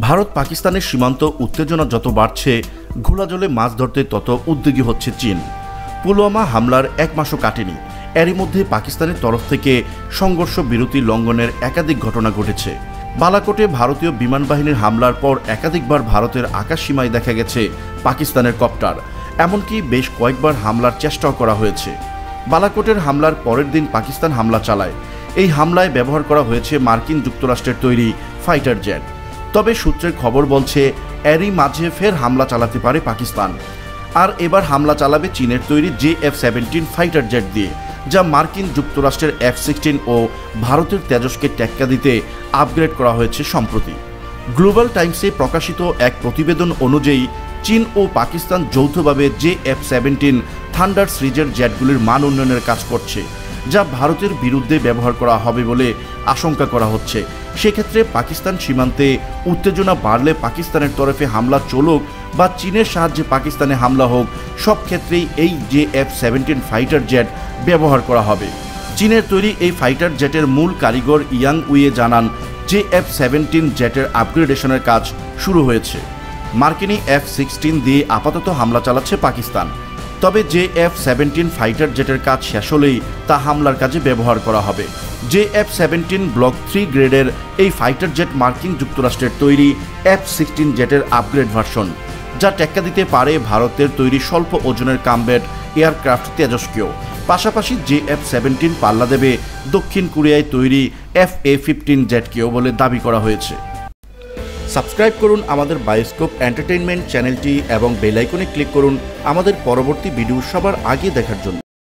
ভারত পাকিস্তানের সীমান্ত উত্তেজনা যত বাড়ছে ঘোলাজলে মাছ ধরতে তত উদ্যোগী হচ্ছে চীন। পুলওয়ামা হামলার এক মাসও কাটেনি। এরই মধ্যে পাকিস্তানের তরফ থেকে সংঘর্ষ বিরতি লঙ্ঘনের একাধিক ঘটনা ঘটেছে। বালাকোটে ভারতীয় বিমান বাহিনীর হামলার পর একাধিকবার ভারতের আকাশ সীমায় দেখা গেছে পাকিস্তানের কপ্টার। এমনকি বেশ কয়েকবার হামলার চেষ্টাও করা হয়েছে। বালাকোটের হামলার পরের দিন পাকিস্তান হামলা চালায়। এই হামলায় ব্যবহার করা হয়েছে মার্কিন যুক্তরাষ্ট্রের তৈরি ফাইটার জেট। তবে সূত্রের খবর বলছে, এরই মাঝে ফের হামলা চালাতে পারে পাকিস্তান। আর এবার হামলা চালাবে চীনের তৈরি J F seventeen fighter jet দিয়ে, যা মার্কিন যুক্তরাষ্ট্রের এফ সিক্সটিন ও ভারতের তেজসকে টেক্কা দিতে আপগ্রেড করা হয়েছে সম্প্রতি। গ্লোবাল টাইমসে প্রকাশিত এক প্রতিবেদন অনুযায়ী, চীন ও পাকিস্তান যৌথভাবে জে এফ সেভেন্টিন থান্ডার সিরিজের জেটগুলির মান উন্নয়নের কাজ করছে। যা ভারতের বিরুদ্ধে ব্যবহার করা হবে বলে আশঙ্কা করা হচ্ছে। সেক্ষেত্রে পাকিস্তান সীমান্তে উত্তেজনা বাড়লে পাকিস্তানের তরফে হামলা চলুক বা চীনের সাহায্যে পাকিস্তানে হামলা হোক, সব ক্ষেত্রেই এই J F seventeen fighter jet ব্যবহার করা হবে। চীনের তৈরি এই ফাইটার জেটের মূল কারিগর ইয়াং উইয়ে জানান, জে এফ সেভেন্টিন জেটের আপগ্রেডেশনের কাজ শুরু হয়েছে। মার্কিনী এফ সিক্সটিন দিয়ে আপাতত হামলা চালাচ্ছে পাকিস্তান। তবে জে এফ সেভেন্টিন ফাইটার জেটের কাজ শেষ হলেই তা হামলার কাজে ব্যবহার করা হবে। J F seventeen block three গ্রেডের এই ফাইটার জেট মার্কিন যুক্তরাষ্ট্রের তৈরি এফ সিক্সটিন জেটের আপগ্রেড ভার্সন, যা টেক্কা দিতে পারে ভারতের তৈরি স্বল্প ওজনের কামব্যাট এয়ারক্রাফট তেজস্কেও পাশাপাশি জে এফ সেভেন্টিন পাল্লা দেবে দক্ষিণ কোরিয়ায় তৈরি এফ এ ফিফটিন জেটকেও বলে দাবি করা হয়েছে। সাবস্ক্রাইব করুন আমাদের বায়োস্কোপ এন্টারটেইনমেন্ট চ্যানেলটি এবং বেল আইকনে ক্লিক করুন আমাদের পরবর্তী ভিডিও সবার আগে দেখার জন্য।